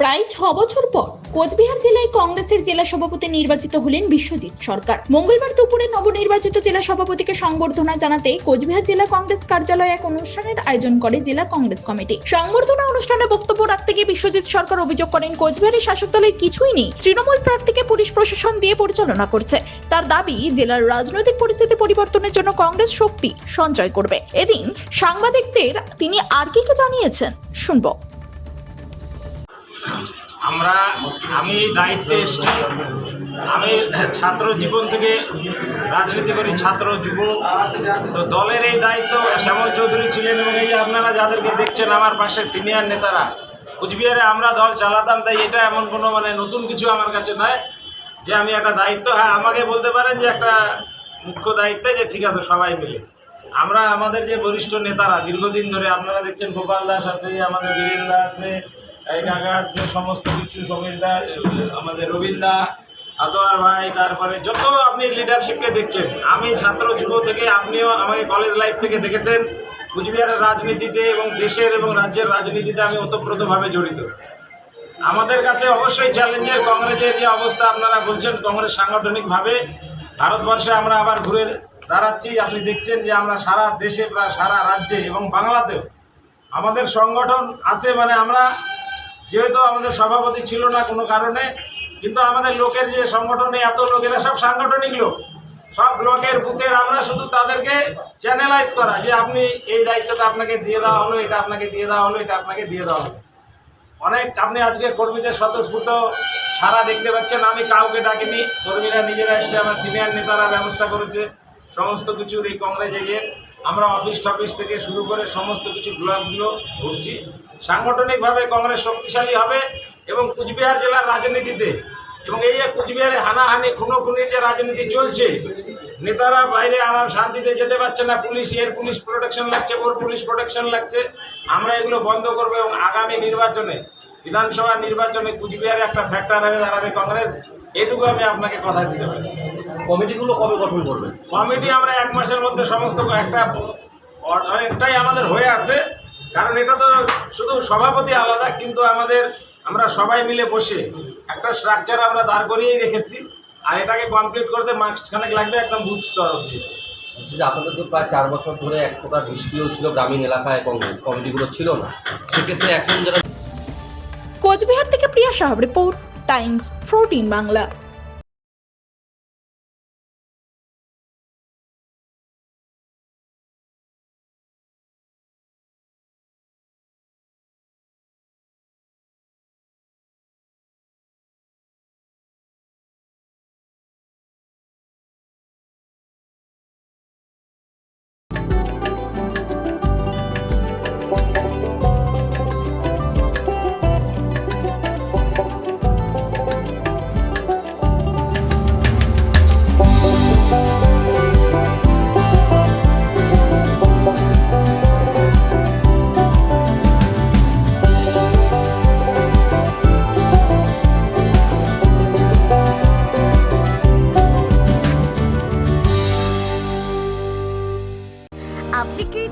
প্রায় ছ বছর পর কোচবিহার জেলায় কংগ্রেসের জেলা সভাপতি নির্বাচিত হলেন বিশ্বজিৎ সরকার। মঙ্গলবার দুপুরে নবনির্বাচিত জেলা সভাপতিকে সংবর্ধনা জানাতে কোচবিহার জেলা কংগ্রেস কার্যালয়ে এক অনুষ্ঠানের আয়োজন করে জেলা কংগ্রেস কমিটি। সংবর্ধনা অনুষ্ঠানে বক্তব্য রাখতে গিয়ে বিশ্বজিৎ সরকার অভিযোগ করেন কোচবিহারের শাসক দলের কিছুই নেই। তৃণমূল প্রার্থীকে পুলিশ প্রশাসন দিয়ে পরিচালনা করছে। তার দাবি, জেলার রাজনৈতিক পরিস্থিতি পরিবর্তনের জন্য কংগ্রেস শক্তি সঞ্চয় করবে। এদিন সাংবাদিকদের তিনি আর কি কি জানিয়েছেন, শুনব। আমরা, আমি এই দায়িত্বে এসেছি। আমি ছাত্র জীবন থেকে রাজনীতি করি, ছাত্র, যুব। তো দলের এই দায়িত্ব শ্যামল চৌধুরী ছিলেন এবং এই আপনারা যাদেরকে দেখছেন, আমার পাশে সিনিয়র নেতারা, কুচবিহারে আমরা দল চালাতাম, তাই এটা এমন কোনো মানে নতুন কিছু আমার কাছে নয় যে আমি একটা দায়িত্ব হ্যাঁ আমাকে বলতে পারেন যে একটা মুখ্য দায়িত্বে যে ঠিক আছে, সবাই মিলে। আমরা আমাদের যে বরিষ্ঠ নেতারা, দীর্ঘদিন ধরে আপনারা দেখছেন, গোপাল দাস আছে, আমাদের বীরেন্দা আছে এই কাকা আছে সমস্ত কিছু সমীরদা আমাদের রবীন্দা আতোয়ার ভাই, তারপরে যত আপনি লিডারশিপকে দেখছেন, আমি ছাত্র যুব থেকে, আপনিও আমাকে কলেজ লাইফ থেকে দেখেছেন, কুচবিহারের রাজনীতিতে এবং দেশের এবং রাজ্যের রাজনীতিতে আমি ওতপ্রোতভাবে জড়িত। আমাদের কাছে অবশ্যই চ্যালেঞ্জের কংগ্রেসের যে অবস্থা আপনারা বলছেন, কংগ্রেস সাংগঠনিকভাবে ভারতবর্ষে আমরা আবার ঘুরে দাঁড়াচ্ছি। আপনি দেখছেন যে আমরা সারা দেশে বা সারা রাজ্যে এবং বাংলাতেও আমাদের সংগঠন আছে মানে আমরা যেহেতু আমাদের সভাপতি ছিল না কোনো কারণে, কিন্তু আমাদের লোকের যে সংগঠনে এত লোকেরা সব সাংগঠনিক লোক। সব ব্লকের বুথের আমরা শুধু তাদেরকে চ্যানেলাইজ করা, যে আপনি এই দায়িত্বটা আপনাকে দিয়ে দেওয়া হলো, এটা আপনাকে দিয়ে দেওয়া হলো, এটা আপনাকে দিয়ে দেওয়া হলো। অনেক, আপনি আজকে কর্মীদের স্বতঃস্ফূর্ত সারা দেখতে পাচ্ছেন, আমি কাউকে ডাকিনি, কর্মীরা নিজেরা এসছে, আমার সিনিয়র নেতারা ব্যবস্থা করেছে, সমস্ত কিছুর এই কংগ্রেস এগিয়ে আমরা অফিস টফিস থেকে শুরু করে সমস্ত কিছু ব্লকগুলো ঘুরছি সাংগঠনিকভাবে কংগ্রেস শক্তিশালী হবে এবং কুচবিহার জেলার রাজনীতিতে এবং এই যে কুচবিহারে হানাহানি খুনোখুনির যে রাজনীতি চলছে নেতারা বাইরে আরাম শান্তিতে যেতে পারছে না পুলিশ এর পুলিশ প্রোটেকশন লাগছে ওর পুলিশ প্রোটেকশন লাগছে। আমরা এগুলো বন্ধ করব এবং আগামী নির্বাচনে বিধানসভা নির্বাচনে কুচবিহারে একটা ফ্যাক্টর হয়ে দাঁড়াবে কংগ্রেস। এটুকু আমি আপনাকে কথা দিতে পারি। কমিটিগুলো কবে গঠন করবেন কমিটি আমরা এক মাসের মধ্যে সমস্ত একটা অনেকটাই আমাদের হয়ে আছে। কারণ এটা তো শুধু সভাপতি আলাদা কিন্তু আমাদের আমরা সবাই মিলে বসে একটা স্ট্রাকচার আমরা দাঁড় করিয়েই রেখেছি। আর এটাকে কমপ্লিট করতে মাসখানেক লাগবে একদম বুথ স্তর অবধি। যে আপনাদের তো প্রায় চার বছর ধরে এক প্রকার নিষ্ক্রিয় ছিল গ্রামীণ এলাকায় কংগ্রেস কমিটিগুলো ছিল না। সেক্ষেত্রে এখন যারা কোচবিহার থেকে প্রিয়া সাহাব রিপোর্ট টাইমস ফোরটিন বাংলা।